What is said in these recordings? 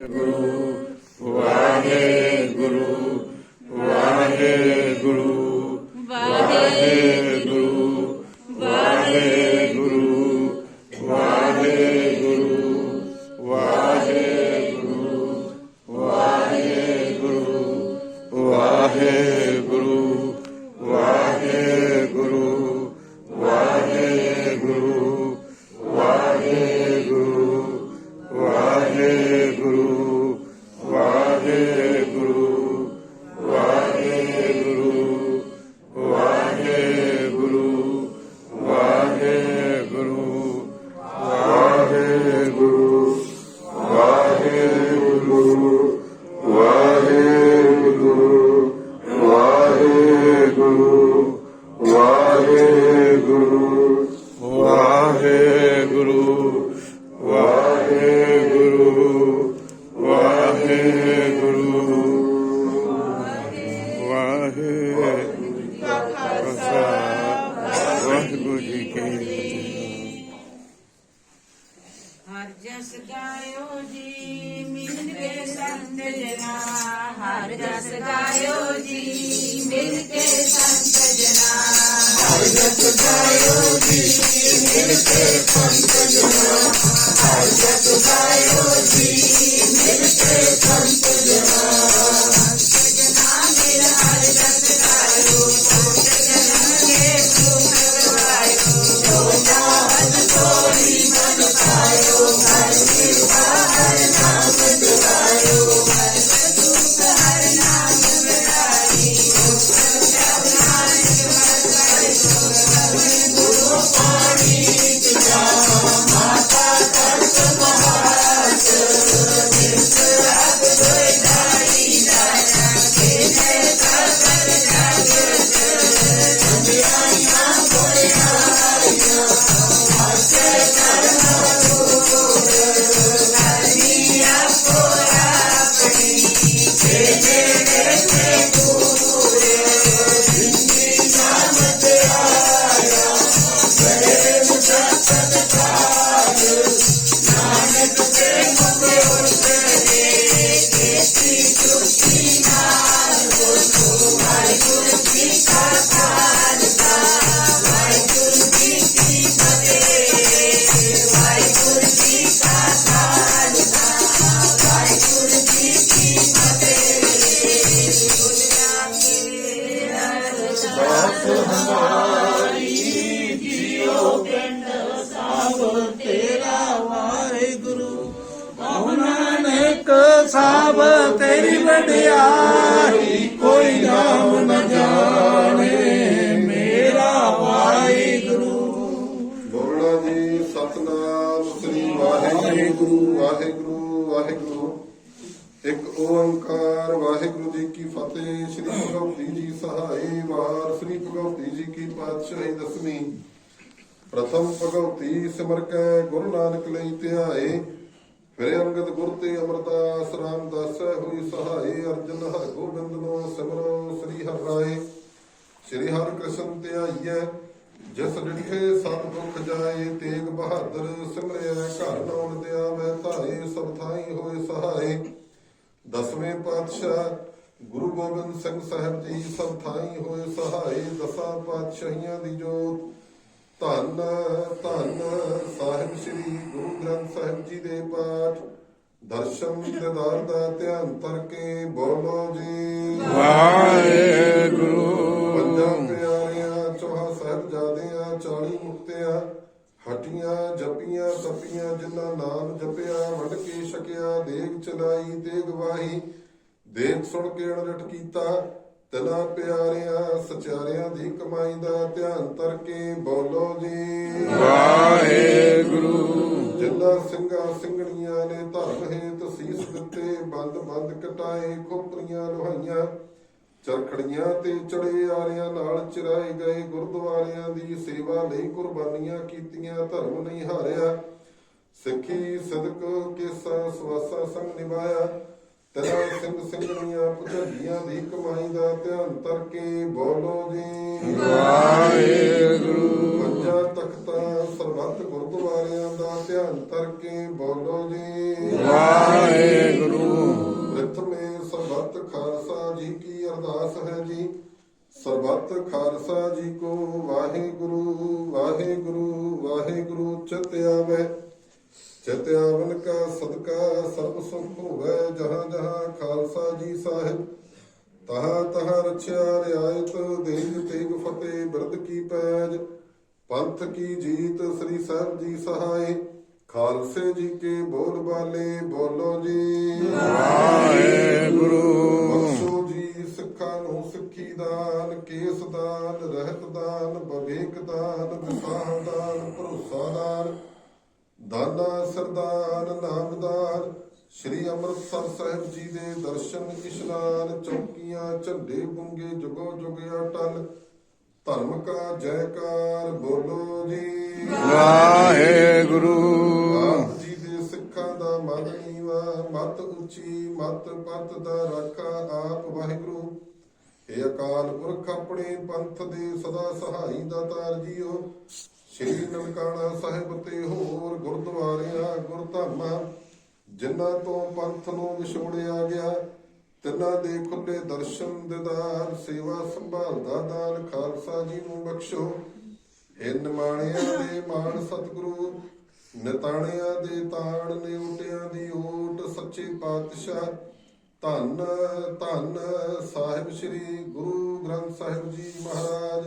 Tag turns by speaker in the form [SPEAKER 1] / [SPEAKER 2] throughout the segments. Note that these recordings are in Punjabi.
[SPEAKER 1] Guru Vahe Always at the time. ਸੋਸ ਹਮਾਰੀ ਜਿਉ ਪਿੰਡ ਸਭ ਤੇਰਾ ਵਾਹਿਗੁਰੂ
[SPEAKER 2] ਆਉਣਾ ਨੇਕ ਸਭ ਤੇਰੀ ਵਡਿਆਈ ਕੋਈ ਨਾਮ ਨਾ ਜਾਣੇ ਮੇਰਾ ਵਾਹਿਗੁਰੂ
[SPEAKER 3] ਬੋਲੋ ਜੀ ਸਤਨਾਮ ਸ੍ਰੀ ਵਾਹਿਗੁਰੂ ਵਾਹਿਗੁਰੂ ਇੱਕ ਓੰਕਾਰ ਵਾਹਿਗੁਰੂ ਜੀ ਕੀ ਫਤਿਹ, ਸ੍ਰੀ ਭਗਵਤੀ ਜੀ ਸਹਾਈ ਵਾਰ, ਸ੍ਰੀ ਭਗਵਤੀ ਜੀ ਕੀ ਪਾਤਸ਼ਾਹੀ ਦਸਵੀਂ। ਪ੍ਰਥਮ ਭਗਵਤੀ ਸਿਮਰ ਕੈ ਗੁਰੂ ਨਾਨਕ ਲਈ ਧਿਆਏ, ਫਿਰ ਅੰਗਦ ਗੁਰ ਤੇ ਅਮਰਦਾਸ ਰਾਮਦਾਸ ਹੋਈ ਸਹਾਈ ਅਰਜਨ ਹਰ ਗੋਬਿੰਦ ਨੋ ਸਿਮਰੋ ਸ੍ਰੀ ਹਰਿ ਰਾਏ। ਸ੍ਰੀ ਹਰਿ ਕ੍ਰਿਸ਼ਨ ਧਿਆਈਐ, ਜਿਸ ਡਿਠੇ ਸਤ ਦੁਖ ਜਾਏ, ਤੇਗ ਬਹਾਦਰ ਸਿਮਰਿਆ ਘਰ ਨੌਣ ਦਿਆ ਮੈਂ ਧਾਰੇ ਸਭ ਥਾਈ ਹੋਏ ਸਹਾਈ ਦਸਵੇਂ ਪਾਤਸ਼ਾਹ ਗੁਰੂ ਗੋਬਿੰਦ ਸਿੰਘ ਸਾਹਿਬ ਜੀ ਸਭ ਥਾਈ ਹੋਏ ਸਹਾਈ ਦਸਾਂ ਪਾਤਸ਼ਾਹੀਆਂ ਦੀ ਜੋਤ। ਧੰਨ ਧੰਨ ਸਾਹਿਬ ਸ੍ਰੀ ਗੁਰੂ ਗ੍ਰੰਥ ਸਾਹਿਬ ਜੀ ਦੇ ਪਾਠ। ਦਰਸ਼ਨ ਦਿਦਾਰ ਦਾ ਧਿਆਨ ਕਰਕੇ ਬੋਲੋ ਜੀ।
[SPEAKER 2] ਵਾਹਿਗੁਰੂ।
[SPEAKER 3] ਪੰਜਾਂ ਪਿਆਰਿਆਂ ਚੌਹਾਂ ਸਾਹਿਬਜ਼ਾਦਿਆਂ 40 ਮੁਕਤਿਆਂ ਹਟੀਆਂ ਜਪੀਆਂ ਤਪੀਆਂ ਜਿਨ੍ਹਾਂ ਨਾਮ ਜਪਿਆ ਵੰਡ ਕੇ ਛਕਿਆ ਦੇਗ ਚਲਾਈ ਤੇ ਗਵਾਹੀ ਦੇਖ ਸੁਣ ਕੇ ਅਣਰਟ ਕੀਤਾ। ਤਨਾ ਪਿਆਰਿਆਂ ਸਚਾਰਿਆਂ ਦੀ ਕਮਾਈ ਦਾ ਧਿਆਨ ਤਰਕੇ ਬੋਲੋ ਜੀ।
[SPEAKER 2] ਵਾਹਿਗੁਰੂ।
[SPEAKER 3] ਜਿੰਨਾ ਸਿੰਘਾਂ ਸਿੰਘਣੀਆਂ ਨੇ ਧਰਮ ਹੇਤ ਸੀਸ ਦਿੱਤੇ ਬੰਦ ਬੰਦ ਕਟਾਏ ਖੋਪਰੀਆਂ ਲੋਹਾਈਆਂ ਚਰਖੜੀਆਂ ਤੇ ਚੜੇ ਆਰਿਆਂ ਨਾਲ ਚਰਾਏ ਗਏ ਗੁਰਦੁਆਰਿਆਂ ਦੀ ਸੇਵਾ ਲਈ ਕੁਰਬਾਨੀਆਂ ਕੀਤੀਆਂ ਧਰਮ ਨਹੀਂ ਹਾਰਿਆ। ਸਿੱਖੀ ਸਦਕ ਕੇਸਾ ਸਵਾਸਾ ਸੰਗ ਨਿਭਾਇਆ। ਤੇਰਾ ਸਿੰਘ ਸਿੰਘਣੀਆਂ ਪੁਜਰੀਆਂ ਦੀ ਕਮਾਈ ਦਾ ਧਿਆਨ ਤਰਕੇ ਬੋਲੋ ਜੀ।
[SPEAKER 2] ਵਾਹਿਗੁਰੂ।
[SPEAKER 3] ਪੰਜਾਂ ਤਖਤਾਂ ਸਰਬੱਤ ਗੁਰਦੁਆਰਿਆਂ ਦਾ ਧਿਆਨ ਕਰਕੇ ਬੋਲੋ ਜੀ।
[SPEAKER 2] ਵਾਹਿਗੁਰੂ।
[SPEAKER 3] ਸਤ ਖਾਲਸਾ ਜੀ ਕੋ ਵਾਹਿਗੁਰੂ ਵਾਹਿਗੁਰੂ ਵਾਹਿਗੁਰੂ ਚਿਤ ਆਵੇ। ਚਿਤ ਆਵਨ ਕਾ ਸਦਕਾ ਸਰਬ ਸੁਖ ਹੋਵੇ ਜਹਾਂ ਜਹਾਂ ਖਾਲਸਾ ਜੀ ਸਾਹਿਬ। ਤਹਾ ਤਹਾ ਰਛਿਆ ਰਿਆਇਤ ਦੇਗ ਤੇਗ ਫਤਿਹ ਬਿਰਦ ਕੀ ਪੈਜ। ਪੰਥ ਕੀ ਜੀਤ ਸ੍ਰੀ ਸਾਹਿਬ ਜੀ ਸਹਾਈ ਖਾਲਸੇ ਜੀ ਕੇ ਬੋਲ ਬਾਲੇ ਬੋਲੋ ਜੀ।
[SPEAKER 2] ਵਾਹਿਗੁਰੂ।
[SPEAKER 3] ਦਾਨ ਕੇਸ ਦਾਨ ਰਹਿਤ ਦਾਨ ਬਵੇਕ ਦਾਨ ਵਿਸਾਹ ਦਾਨ ਭਰੋਸਾ ਦਾਨ ਦਾਨਾ ਸਰਦਾਨ ਨਾਮਦਾਨ ਸ੍ਰੀ ਅੰਮ੍ਰਿਤਸਰ ਸਾਹਿਬ ਜੀ ਦੇ ਦਰਸ਼ਨ ਇਸ਼ਨਾਨ ਚੌਕੀਆਂ ਝੰਡੇ ਬੁੰਗੇ ਜੁਗੋ ਜੁਗ ਅਟਲ ਧਰਮ ਕਾ ਜੈਕਾਰ ਬੋਲੋ ਜੀ।
[SPEAKER 2] ਵਾਹਿਗੁਰੂ।
[SPEAKER 3] ਆਪ ਜੀ ਦੇ ਸਿੱਖਾਂ ਦਾ ਮਨ ਨੀਵਾ ਮਤ ਉੱਚੀ ਮਤ ਪਤ ਦਾ ਰਾਖਾ ਆਪ ਵਾਹਿਗੁਰੂ। ਇਹ ਅਕਾਲ ਪੁਰਖ, ਆਪਣੇ ਪੰਥ ਦੇ ਸਦਾ ਸਹਾਈ ਦਾਤਾਰ ਜੀਓ ਸ੍ਰੀ ਨਨਕਾਣਾ ਸਾਹਿਬ ਤੇ ਹੋਰ ਗੁਰਦੁਆਰਿਆਂ, ਗੁਰਧਾਮਾਂ, ਜਿਨ੍ਹਾਂ ਤੋਂ ਪੰਥ ਨੂੰ ਵਿਛੋੜਿਆ ਗਿਆ, ਤਿੰਨਾਂ ਦੇ ਖੁੱਲੇ ਦਰਸ਼ਨ ਦਿਦਾਰ ਸੇਵਾ ਸੰਭਾਲ ਦਾ ਦਾਨ ਖਾਲਸਾ ਜੀ ਨੂੰ ਬਖਸ਼ੋ। ਇਹ ਨਿਮਾਣਿਆਂ ਦੇ ਮਾਣ ਸਤਿਗੁਰੂ, ਨਿਤਾਣਿਆਂ ਦੇ ਤਾਣ ਨੇ ਉਟਿਆਂ ਦੀ ਓਟ ਸੱਚੇ ਪਾਤਸ਼ਾਹ ਧੰਨ ਧੰਨ ਸਾਹਿਬ ਸ੍ਰੀ ਗੁਰੂ ਗ੍ਰੰਥ ਸਾਹਿਬ ਜੀ ਮਹਾਰਾਜ।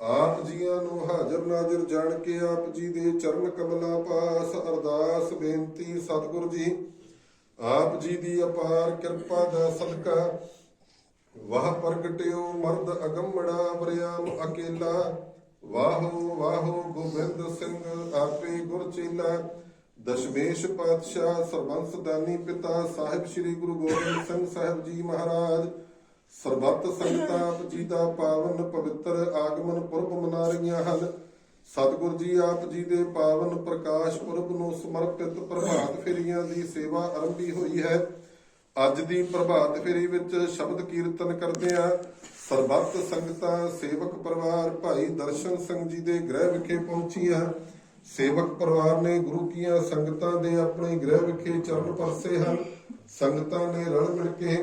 [SPEAKER 3] ਆਪ ਜੀਆਂ ਨੂੰ ਹਾਜ਼ਰ ਨਾਜ਼ਰ ਜਾਣ ਕੇ ਆਪ ਜੀ ਦੇ ਚਰਨ ਕਮਲਾਂ ਪਾਸ ਅਰਦਾਸ ਬੇਨਤੀ ਸਤਿਗੁਰ ਜੀ। ਆਪ ਜੀ ਦੀ ਅਪਾਰ ਕਿਰਪਾ ਦਾ ਸਦਕਾ ਵਾਹ ਪ੍ਰਗਟਿਓ, ਮਰਦ ਅਗੰਮੜਾ ਬਰਿਆਮ ਅਕੇਲਾ। ਵਾਹੋ ਵਾਹੋ, ਗੋਬਿੰਦ ਸਿੰਘ, ਆਪੇ ਗੁਰ ਚੇਲਾ। ਦਸ਼ਮੇਸ਼ ਪਾਤਸ਼ਾਹ ਸਰਬੰਸ ਦਾਨੀ ਪਿਤਾ ਸਾਹਿਬ ਸ੍ਰੀ ਗੁਰੂ ਗੋਬਿੰਦ ਸਿੰਘ ਸਾਹਿਬ ਜੀ ਮਹਾਰਾਜ, ਸਰਬੱਤ ਸੰਗਤਾਂ ਆਪ ਪਾਵਨ ਪਵਿੱਤਰ ਆਗਮਨ ਪੁਰਬ ਮਨਾ ਰਹੀਆਂ ਹਨ। ਸਤਿਗੁਰ ਜੀ ਆਪ ਜੀ ਦੇ ਪਾਵਨ ਪ੍ਰਕਾਸ਼ ਪੁਰਬ ਨੂੰ ਸਮਰਪਿਤ ਪ੍ਰਭਾਤ ਫੇਰੀਆਂ ਦੀ ਸੇਵਾ ਆਰੰਭੀ ਹੋਈ ਹੈ। ਅੱਜ ਦੀ ਪ੍ਰਭਾਤ ਫੇਰੀ ਵਿੱਚ ਸ਼ਬਦ ਕੀਰਤਨ ਕਰਦੇ ਆ। ਸਰਬੱਤ ਸੰਗਤਾਂ ਸੇਵਕ ਪਰਿਵਾਰ ਭਾਈ ਦਰਸ਼ਨ ਸਿੰਘ ਜੀ ਦੇ ਗ੍ਰਹਿ ਵਿਖੇ ਪਹੁੰਚੀਆਂ ਸੇਵਕ ਪਰਿਵਾਰ ਨੇ ਗੁਰੂ ਕੀਆਂ ਸੰਗਤਾਂ ਦੇ ਆਪਣੇ ਗ੍ਰਹਿ ਵਿਖੇ ਚਰਨ ਪਰਸੇ ਹਨ। ਸੰਗਤਾਂ ਨੇ ਰਲ ਮਿਲ ਕੇ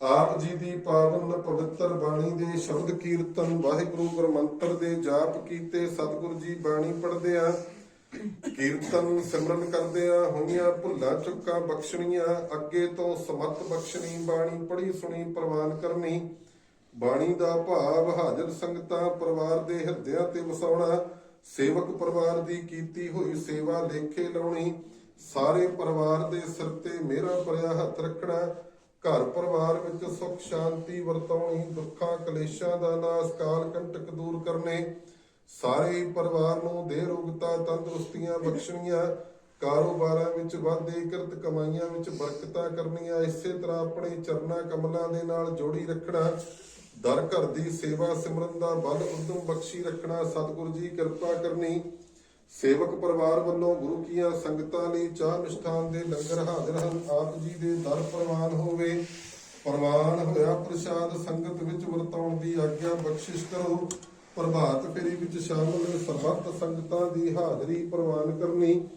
[SPEAKER 3] ਆਪ ਜੀ ਦੀ ਪਾਵਨ ਪਵਿੱਤਰ ਬਾਣੀ ਦੇ ਸ਼ਬਦ ਕੀਰਤਨ ਵਾਹਿਗੁਰੂ ਗੁਰਮੰਤਰ ਦੇ ਜਾਪ ਕੀਤੇ, ਸਤਿਗੁਰੂ ਜੀ ਬਾਣੀ ਪੜ੍ਹਦੇ ਆ, ਕੀਰਤਨ ਸਿਮਰਨ ਕਰਦੇ ਆ, ਹੋਈਆਂ ਭੁੱਲਾਂ ਚੁੱਕਾਂ ਬਖਸ਼ਣੀਆਂ, ਅੱਗੇ ਤੋਂ ਸਮਤ ਬਖਸ਼ਣੀ, ਬਾਣੀ ਪੜ੍ਹੀ ਸੁਣੀ, ਪ੍ਰਵਾਨ ਕਰਨੀ। ਬਾਣੀ ਦਾ ਭਾਵ ਹਾਜ਼ਰ ਸੰਗਤਾਂ ਪਰਿਵਾਰ ਦੇ ਹਿਰਦਿਆਂ ਤੇ ਵਸਾਉਣਾ ਸੇਵਕ ਪਰਿਵਾਰ ਦੀ ਕੀਤੀ ਹੋਈ ਸੇਵਾ ਲੇਖੇ ਲਾਉਣੀ, ਸਾਰੇ ਪਰਿਵਾਰ ਦੇ ਸਿਰ ਤੇ ਮੇਰਾ ਭਰਿਆ ਹੱਥ ਰੱਖਣਾ, ਘਰ ਪਰਿਵਾਰ ਵਿੱਚ ਸੁਖ ਸ਼ਾਂਤੀ ਵਰਤਾਉਣੀ, ਦੁੱਖਾਂ ਕਲੇਸ਼ਾਂ ਦਾ ਨਾਸ ਕਾਲ ਕੰਟਕ ਦੂਰ ਕਰਨੇ, ਸਾਰੇ ਪਰਿਵਾਰ ਨੂੰ ਦੇ ਰੋਗਤਾ ਤੰਦਰੁਸਤੀਆਂ ਬਖਸ਼ਣੀਆਂ, ਕਾਰੋਬਾਰਾਂ ਵਿੱਚ ਵਾਧੇ ਕਿਰਤ ਕਮਾਈਆਂ ਵਿੱਚ ਬਰਕਤਾਂ ਕਰਨੀਆਂ, ਇਸੇ ਤਰ੍ਹਾਂ ਆਪਣੇ ਚਰਨਾ ਕਮਲਾਂ ਦੇ ਨਾਲ ਜੋੜੀ ਰੱਖਣਾ ਦਰ ਘਰ ਦੀ ਸੇਵਾ ਸਿਮਰਨ ਦਾ ਬਲ ਉਦਮ ਬਖਸ਼ੀ ਰੱਖਣਾ ਸਤਿਗੁਰੂ ਜੀ ਕਿਰਪਾ ਕਰਨੀ। ਸੇਵਕ ਪਰਿਵਾਰ ਵੱਲੋਂ ਗੁਰੂ ਕੀਆਂ ਸੰਗਤਾਂ ਲਈ ਚਾਹ ਮਿਸ਼ਠਾਨ ਦੇ ਲੰਗਰ ਹਾਜ਼ਰ ਹਨ। ਆਪ ਜੀ ਦੇ ਦਰ ਪ੍ਰਵਾਨ ਹੋਵੇ। ਪ੍ਰਵਾਨ ਹੋਇਆ ਪ੍ਰਸ਼ਾਦ ਸੰਗਤ ਵਿੱਚ ਵਰਤਾਉਣ ਦੀ ਆਗਿਆ ਬਖਸ਼ਿਸ਼ ਕਰੋ। ਪ੍ਰਭਾਤ ਫੇਰੀ ਵਿੱਚ ਸ਼ਾਮਲ ਸਰਬੱਤ ਸੰਗਤਾਂ ਦੀ ਹਾਜ਼ਰੀ ਪ੍ਰਵਾਨ ਕਰਨੀ।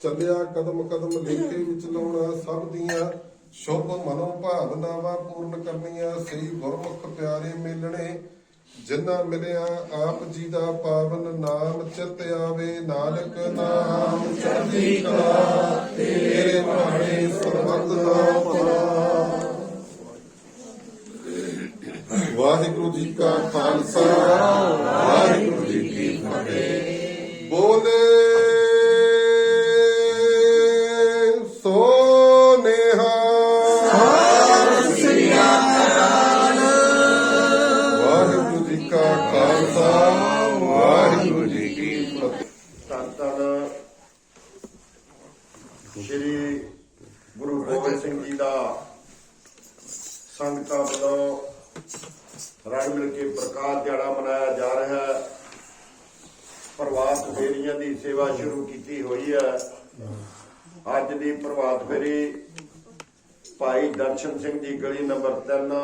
[SPEAKER 3] ਚੱਲਿਆ ਕਦਮ ਕਦਮ ਲੇਖੇ ਵਿੱਚ ਲਾਉਣਾ ਸਭ ਦੀਆਂ ਸ਼ੁਭ ਮਨੋ ਭਾਵਨਾਵਾਂ ਪੂਰਨ ਕਰਨੀਆਂ, ਸ੍ਰੀ ਗੁਰਮੁਖ ਪਿਆਰੇ ਮਿਲਣੇ, ਜਿਨ੍ਹਾਂ ਮਿਲਿਆ ਆਪ ਜੀ ਦਾ ਪਾਵਨ ਨਾਮ, ਚਿਤ ਆਵੇ ਨਾਨਕ ਨਾਮ। ਚੜ੍ਹਦੀ ਕਲਾ ਤੇਰੇ ਬਾਣੇ ਸਰਬੱਤ ਦਾ ਭਲਾ ਵਾਹਿਗੁਰੂ ਜੀ ਕਾ ਖਾਲਸਾ।
[SPEAKER 4] ਗੋਬਿੰਦ ਸਿੰਘ ਜੀ ਦਾ ਸੰਗਤਾਂ ਵੱਲੋਂ ਰਲ ਮਿਲ ਕੇ ਪ੍ਰਕਾਸ਼ ਦਿਹਾੜਾ ਮਨਾਇਆ ਜਾ ਰਿਹਾ ਹੈ। ਪ੍ਰਵਾਸ ਫੇਰੀਆਂ ਦੀ ਸੇਵਾ ਸ਼ੁਰੂ ਕੀਤੀ ਹੋਈ ਹੈ। ਅੱਜ ਦੀ ਪ੍ਰਭਾਤ ਫੇਰੀ ਭਾਈ ਦਰਸ਼ਨ ਸਿੰਘ ਦੀ ਗਲੀ ਨੰਬਰ 3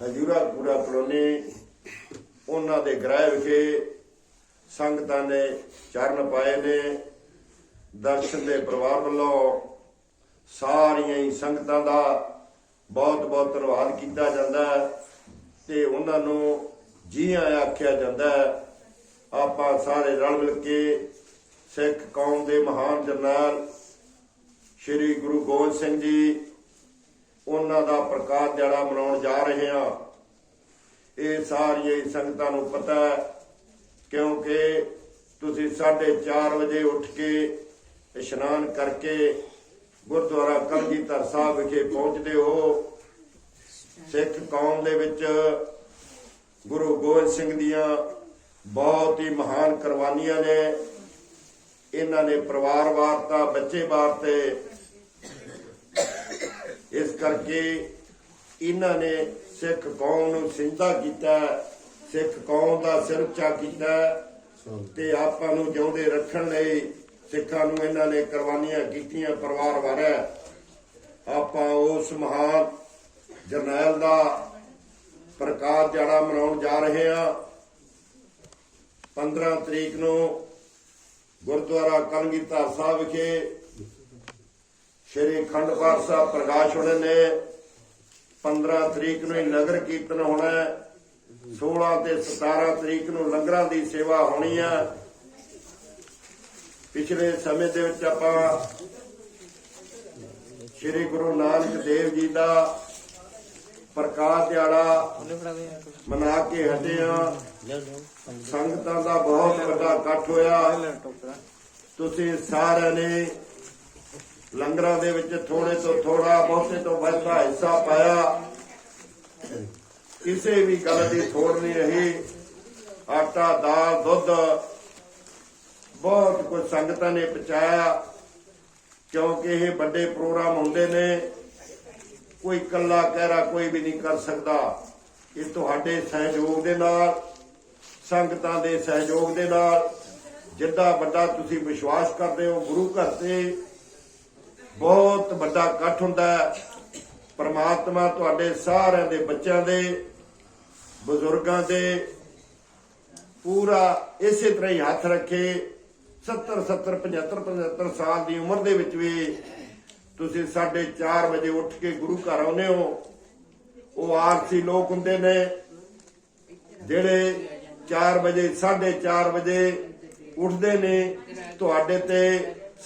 [SPEAKER 4] ਹਜੂਰਾ ਪੂਰਾ ਕਲੋਨੀ, ਉਹਨਾਂ ਦੇ ਗ੍ਰਹਿ ਵਿਖੇ ਸੰਗਤਾਂ ਨੇ ਚਰਨ ਪਾਏ ਨੇ। ਦਰਸ਼ਨ ਦੇ ਪਰਿਵਾਰ ਵੱਲੋਂ ਸਾਰੀਆਂ ਹੀ ਸੰਗਤਾਂ ਦਾ ਬਹੁਤ ਬਹੁਤ ਧੰਨਵਾਦ ਕੀਤਾ ਜਾਂਦਾ ਹੈ ਤੇ ਉਹਨਾਂ ਨੂੰ ਜੀਆਂ ਆਖਿਆ ਜਾਂਦਾ ਹੈ, ਆਪਾਂ ਸਾਰੇ ਰਲ ਮਿਲ ਕੇ ਸਿੱਖ ਕੌਮ ਦੇ ਮਹਾਨ ਜਰਨੈਲ ਸ੍ਰੀ ਗੁਰੂ ਗੋਬਿੰਦ ਸਿੰਘ ਜੀ ਉਹਨਾਂ ਦਾ ਪ੍ਰਕਾਸ਼ ਦਿਹਾੜਾ ਮਨਾਉਣ ਜਾ ਰਹੇ ਹਾਂ। ਇਹ ਸਾਰੀਆਂ ਹੀ ਸੰਗਤਾਂ ਨੂੰ ਪਤਾ ਹੈ, ਕਿਉਂਕਿ ਤੁਸੀਂ 4:30 ਵਜੇ ਉੱਠ ਕੇ ਇਸ਼ਨਾਨ ਕਰਕੇ ਗੁਰਦੁਆਰਾ ਕਲਗੀਧਰ ਸਾਹਿਬ ਵਿਖੇ ਪਹੁੰਚਦੇ ਹੋ। ਸਿੱਖ ਕੌਮ ਦੇ ਵਿੱਚ ਗੁਰੂ ਗੋਬਿੰਦ ਸਿੰਘ ਦੀਆਂ ਬਹੁਤ ਹੀ ਮਹਾਨ ਕੁਰਬਾਨੀਆਂ ਨੇ। ਇਹਨਾਂ ਨੇ ਪਰਿਵਾਰ ਵਾਰਤਾ, ਬੱਚੇ ਵਾਰਤੇ। ਇਸ ਕਰਕੇ ਇਹਨਾਂ ਨੇ ਸਿੱਖ ਕੌਮ ਨੂੰ ਸਿੰਦਾ ਕੀਤਾ, ਸਿੱਖ ਕੌਮ ਦਾ ਸਿਰ ਉੱਚਾ ਕੀਤਾ ਤੇ ਆਪਾਂ ਨੂੰ ਜਿਉਂਦੇ ਰੱਖਣ ਲਈ ਸਿੱਖਾਂ ਨੂੰ ਇਹਨਾਂ ਨੇ ਕੁਰਬਾਨੀਆਂ ਕੀਤੀਆਂ, ਪਰਿਵਾਰ ਵਾਰਿਆ। ਆਪਾਂ ਉਸ ਮਹਾਨ ਜਰਨੈਲ ਦਾ ਪ੍ਰਕਾਸ਼ ਦਿਹਾੜਾ ਮਨਾਉਣ ਜਾ ਰਹੇ ਹਾਂ। 15 ਤਰੀਕ ਨੂੰ ਗੁਰਦੁਆਰਾ ਕਲਗੀਧਰ ਸਾਹਿਬ ਵਿਖੇ ਸ਼੍ਰੀ ਖੰਡ ਪਾਠ ਸਾਹਿਬ ਪ੍ਰਕਾਸ਼ ਹੋਣੇ ਨੇ। 15 ਤਰੀਕ ਨੂੰ ਨਗਰ ਕੀਰਤਨ ਹੋਣਾ ਹੈ। 16 ਤੇ 17 ਤਰੀਕ ਨੂੰ ਲੰਗਰਾਂ ਦੀ ਸੇਵਾ ਹੋਣੀ ਹੈ। ਪਿਛਲੇ ਸਮੇਂ ਦੇ ਵਿੱਚ ਆਪਾਂ ਸ਼੍ਰੀ ਗੁਰੂ ਨਾਨਕ ਦੇਵ ਜੀ ਦਾ ਪ੍ਰਕਾਸ਼ ਦਿਹਾੜਾ ਮਨਾ ਕੇ ਹਟੇ ਆ ਸੰਗਤਾਂ ਦਾ ਬਹੁਤ ਵੱਡਾ ਇਕੱਠ ਹੋਇਆ। ਤੁਸੀਂ ਸਾਰਿਆਂ ਨੇ ਲੰਗਰਾਂ ਦੇ ਵਿੱਚ ਥੋੜੇ ਤੋਂ ਥੋੜਾ ਬਹੁਤੇ ਤੋਂ ਵੱਧਾ ਹਿੱਸਾ ਪਾਇਆ। ਕਿਸੇ ਵੀ ਗੱਲ ਦੀ ਥੋੜ ਨਹੀਂ ਰਹੀ। ਆਟਾ, ਦਾਲ, ਦੁੱਧ ਬਹੁਤ ਸੰਗਤਾਂ ਨੇ ਪਹੁੰਚਾਇਆ, ਕਿਉਂਕਿ ਇਹ ਵੱਡੇ ਪ੍ਰੋਗਰਾਮ ਹੁੰਦੇ ਨੇ, ਕੋਈ ਇਕੱਲਾ ਕਹਿਰਾ ਕੋਈ ਵੀ ਨਹੀਂ ਕਰ ਸਕਦਾ। ਇਹ ਤੁਹਾਡੇ ਸਹਿਯੋਗ ਦੇ ਨਾਲ, ਸੰਗਤਾਂ ਦੇ ਸਹਿਯੋਗ ਦੇ ਨਾਲ ਜਿੱਦਾਂ ਵੱਡਾ ਤੁਸੀਂ ਵਿਸ਼ਵਾਸ ਕਰਦੇ ਹੋ, ਗੁਰੂ ਘਰ ਤੇ ਬਹੁਤ ਵੱਡਾ ਇਕੱਠ ਹੁੰਦਾ ਹੈ। ਪਰਮਾਤਮਾ ਤੁਹਾਡੇ ਸਾਰਿਆਂ ਦੇ ਬੱਚਿਆਂ ਦੇ, ਬਜ਼ੁਰਗਾਂ ਦੇ, ਪੂਰਾ ਇਸੇ ਤਰ੍ਹਾਂ ਹੀ ਹੱਥ ਰੱਖੇ। 70 70 75 75 ਸਾਲ ਦੀ ਉਮਰ ਦੇ ਵਿੱਚ ਵੀ ਤੁਸੀਂ 4:30 ਵਜੇ ਉੱਠ ਕੇ ਗੁਰੂ ਘਰ ਆਉਂਦੇ ਹੋ। ਉਹ ਆਰਸੀ ਲੋਕ ਹੁੰਦੇ ਨੇ, ਜਿਹੜੇ 4 ਵਜੇ 4:30 ਵਜੇ ਉੱਠਦੇ ਨੇ। ਤੁਹਾਡੇ ਤੇ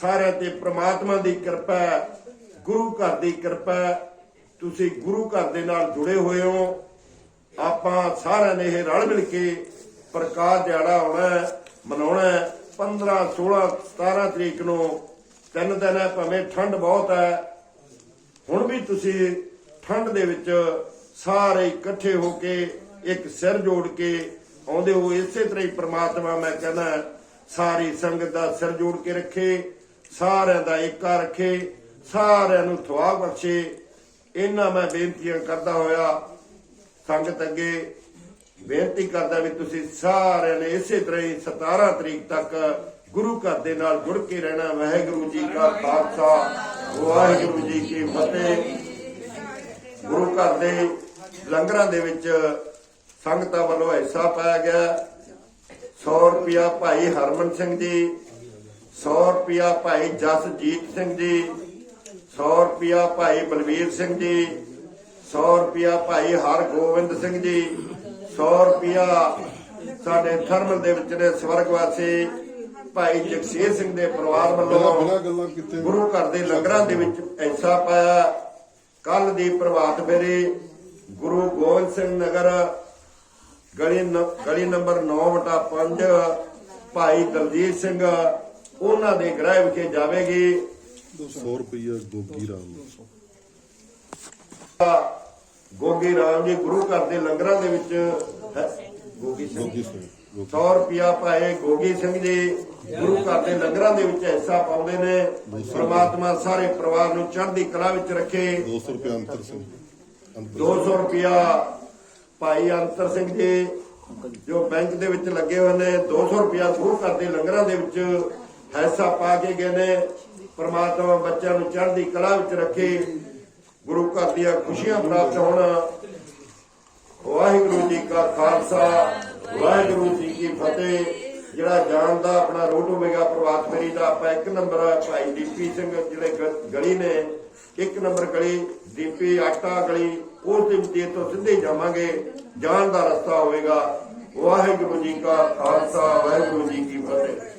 [SPEAKER 4] ਸਾਰਿਆਂ ਤੇ ਪ੍ਰਮਾਤਮਾ ਦੀ ਕਿਰਪਾ ਗੁਰੂ ਘਰ ਦੀ ਕਿਰਪਾ ਤੁਸੀਂ ਗੁਰੂ ਘਰ ਦੇ ਨਾਲ ਜੁੜੇ ਹੋਏ ਹੋ। ਆਪਾਂ ਸਾਰਿਆਂ ਨੇ ਇਹ ਰਲ ਮਿਲ ਕੇ ਪ੍ਰਕਾਸ਼ ਦਿਹਾੜਾ ਆਉਣਾ ਮਨਾਉਣਾ 15 16 17 ਤਰੀਕ ਨੂੰ ਤਿੰਨ ਦਿਨ ਹੈ, ਭਾਵੇਂ ਠੰਡ ਬਹੁਤ ਹੈ। ਹੁਣ ਵੀ ਤੁਸੀਂ ਠੰਡ ਦੇ ਵਿੱਚ ਸਾਰੇ ਇਕੱਠੇ ਹੋ ਕੇ, ਇੱਕ ਸਿਰ ਜੋੜ ਕੇ ਆਉਂਦੇ ਹੋ। ਇਸੇ ਤਰ੍ਹਾਂ ਹੀ ਪ੍ਰਮਾਤਮਾ, ਮੈਂ ਕਹਿੰਦਾ, ਸਾਰੀ ਸੰਗਤ ਦਾ ਸਿਰ ਜੋੜ ਕੇ ਰੱਖੇ, ਸਾਰਿਆਂ ਦਾ ਏਕਾ ਰੱਖੇ, ਸਾਰਿਆਂ ਨੂੰ ਥਵਾ ਬਖਸ਼ੇ। ਇਹਨਾਂ ਮੈਂ ਬੇਨਤੀਆਂ ਕਰਦਾ ਹੋਇਆ, ਸੰਗਤ ਅੱਗੇ ਬੇਨਤੀ ਕਰਦਾ ਵੀ ਤੁਸੀਂ ਸਾਰਿਆਂ ਨੇ ਇਸੇ ਤਰ੍ਹਾਂ ਹੀ 17 ਤਰੀਕ ਤੱਕ ਗੁਰੂ ਘਰ ਦੇ ਨਾਲ ਜੁੜ ਕੇ ਰਹਿਣਾ। ਵਾਹਿਗੁਰੂ ਜੀ ਕਾ ਖਾਲਸਾ, ਵਾਹਿਗੁਰੂ ਜੀ ਕੀ ਫਤਿਹ। ਗੁਰੂ ਘਰ ਦੇ ਲੰਗਰਾਂ ਦੇ ਵਿੱਚ ਸੰਗਤਾਂ ਵੱਲੋਂ ਹਿੱਸਾ ਪਾਇਆ ਗਿਆ। 100 ਰੁਪਿਆ ਭਾਈ ਹਰਮਨ ਸਿੰਘ ਜੀ 100 ਰੁਪਿਆ ਭਾਈ ਜਸਜੀਤ ਸਿੰਘ ਜੀ 100 ਰੁਪਿਆ ਭਾਈ ਬਲਵੀਰ ਸਿੰਘ ਜੀ 100 ਰੁਪਿਆ ਭਾਈ ਹਰਗੋਬਿੰਦ ਸਿੰਘ ਜੀ 100 ਰੁਪਿਆ ਸਾਡੇ ਥਰਮਲ ਦੇ ਵਿੱਚ ਨੇ ਸਵਰਗਵਾਸੀ ਭਾਈ ਜਗਸੀਰ ਸਿੰਘ ਦੇ ਪਰਿਵਾਰ ਵੱਲੋਂ ਗੁਰੂ ਘਰ ਦੇ ਲੰਗਰਾਂ ਦੇ ਵਿੱਚ ਐਸਾ ਪਾਇਆ। ਕੱਲ ਦੀ ਪ੍ਰਭਾਤ ਫੇਰੀ ਗੁਰੂ ਗੋਬਿੰਦ ਸਿੰਘ ਨਗਰ ਗਲੀ ਨ- ਗਲੀ ਨੰਬਰ 9/5 ਭਾਈ ਦਲਜੀਤ ਸਿੰਘ ਉਹਨਾਂ ਦੇ ਗ੍ਰਹਿ ਵਿਖੇ ਜਾਵੇਗੀ।
[SPEAKER 3] 100 ਰੁਪਈਆ ਗੋਗੀ ਰਾਮ।
[SPEAKER 4] ਗੋਗੀ ਰਾਮ ਜੀ ਗੁਰੂ ਘਰ ਦੇ ਲੰਗਰਾਂ ਦੇ ਵਿੱਚ ਗੋਗੀ ਸਿੰਘ।
[SPEAKER 3] ਗੋਗੀ ਸਿੰਘ ਗੋਗੀ
[SPEAKER 4] 100 ਰੁਪਿਆ ਭਾਏ ਗੋਗੀ ਸਿੰਘ ਜੀ ਗੁਰੂ ਘਰ ਦੇ ਲੰਗਰਾਂ ਦੇ ਵਿੱਚ ਹਿੱਸਾ ਪਾਉਂਦੇ ਨੇ। ਪ੍ਰਮਾਤਮਾ ਸਾਰੇ ਪਰਿਵਾਰ ਨੂੰ ਚੜ੍ਹਦੀ ਕਲਾ ਵਿੱਚ ਰੱਖੇ।
[SPEAKER 3] 200 ਰੁਪਏ ਅੰਤਰ ਸਿੰਘ ਅੰਤਰ
[SPEAKER 4] 200 ਰੁਪਿਆ ਭਾਈ ਅੰਤਰ ਸਿੰਘ ਜੀ ਜੋ ਬੈਂਕ ਦੇ ਵਿੱਚ ਲੱਗੇ ਹੋਏ ਨੇ। 200 ਰੁਪਿਆ ਗੁਰੂ ਘਰ ਦੇ ਲੰਗਰਾਂ ਦੇ ਵਿੱਚ ਹਿੱਸਾ ਪਾ ਕੇ ਗਏ ਨੇ। ਪ੍ਰਮਾਤਮਾ ਬੱਚਿਆਂ ਨੂੰ ਚੜ੍ਹਦੀ ਕਲਾ ਵਿੱਚ ਰੱਖੇ। ਗੁਰੂ ਘਰ ਦੀਆਂ ਖੁਸ਼ੀਆਂ ਪ੍ਰਾਪਤ ਹੋਣਾ। ਵਾਹਿਗੁਰੂ ਜੀ ਕਾ ਖਾਲਸਾ, ਵਾਹਿਗੁਰੂ ਜੀ ਕੀ ਫਤਿਹ। ਜਿਹੜਾ ਜਾਣਦਾ ਆਪਣਾ ਰੋਡ ਹੋਵੇਗਾ ਪ੍ਰਭਾਤ ਫੇਰੀ ਦਾ, ਆਪਾਂ ਇੱਕ ਨੰਬਰ ਭਾਈ ਦੀਪੀ ਸਿੰਘ ਜਿਹੜੇ ਗਲੀ ਨੇ, ਇੱਕ ਨੰਬਰ ਗਲੀ ਦੀਪੀ ਆਟਾ ਗਲੀ, ਉਸ ਦੇ ਵਿੱਚ ਤੋਂ ਸਿੱਧੇ ਜਾਵਾਂਗੇ। ਜਾਣ ਦਾ ਰਸਤਾ ਹੋਵੇਗਾ। ਵਾਹਿਗੁਰੂ ਜੀ ਕਾ ਖਾਲਸਾ, ਵਾਹਿਗੁਰੂ ਜੀ ਕੀ ਫਤਿਹ।